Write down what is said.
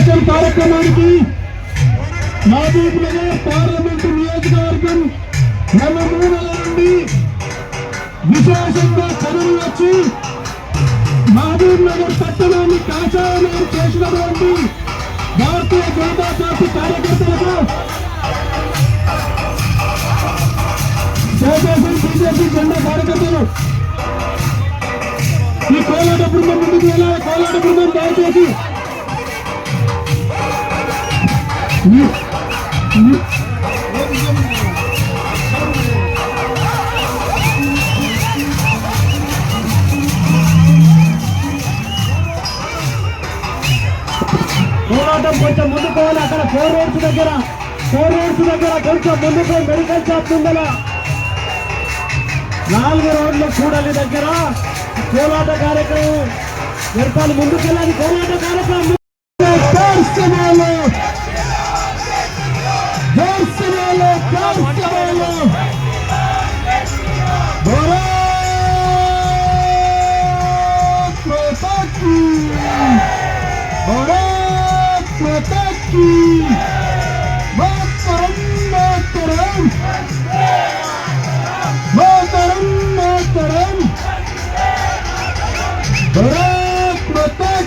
విమోచన కార్యక్రమానికి మహబూబ్ నగర్ పార్లమెంటు నియోజకవర్గం నలుమూలల నుండి విశేషంగా కథలు వచ్చి మహబూబ్ నగర్ పట్టణాన్ని కాషాయం చేసినటువంటి భారతీయ జనతా పార్టీ కార్యకర్తలకు చేసేసిన బీజేపీ జెండా కార్యకర్తలు ఈ కోలాట బృందం ముందుకు వెళ్ళాలి. కోలాట బృందం దయచేసి పోరాటం కొంచెం ముందుకు పోవాలి. అక్కడ ఫోర్ రోడ్స్ దగ్గర ఫోర్ రోడ్స్ దగ్గర కొంచెం ముందుకు మెడికల్ షాప్ ఉందల నాలుగు రోడ్ల కూడలి దగ్గర. పోరాట కార్యక్రమం. జరపాలి ముందుకెళ్ళాలి. పోరాట भारत माता की। मातरम मातरम। मातरम मातरम। भारत माता